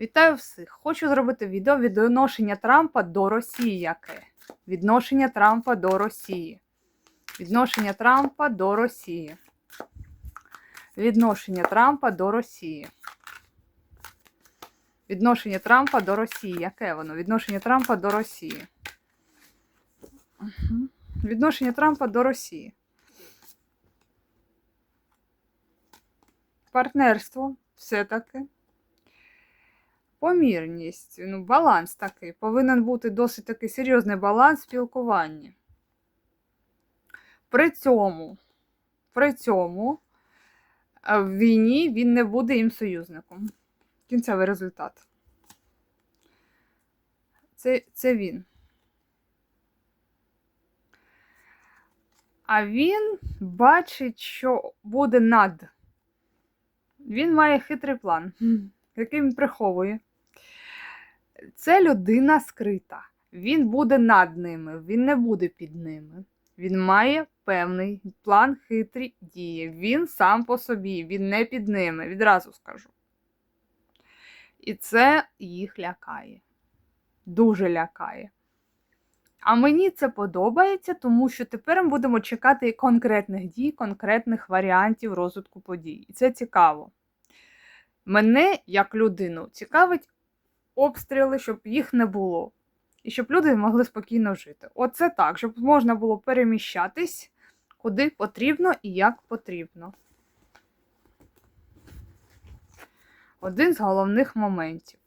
Вітаю всіх! Хочу зробити відео відношення Трампа до Росії. Яке? Відношення Трампа до Росії. Відношення Трампа до Росії. Відношення Трампа до Росії. Відношення Трампа до Росії. Яке воно? Відношення Трампа до Росії. Відношення Трампа до Росії. Партнерство все-таки. Помірність, ну, баланс такий. Повинен бути досить такий серйозний баланс в спілкуванні. При цьому, при цьому е, в війні він не буде їм союзником. Кінцевий результат. Це, це він. А він бачить, що буде над. Він має хитрий план, який він приховує. Це людина скрита. Він буде над ними, він не буде під ними. Він має певний план хитрі дії. Він сам по собі, він не під ними, відразу скажу. І це їх лякає. Дуже лякає. А мені це подобається, тому що тепер ми будемо чекати конкретних дій, конкретних варіантів розвитку подій. І це цікаво. Мене, як людину, цікавить обстріли, щоб їх не було. І щоб люди могли спокійно жити. Оце так, щоб можна було переміщатись куди потрібно і як потрібно. Один з головних моментів.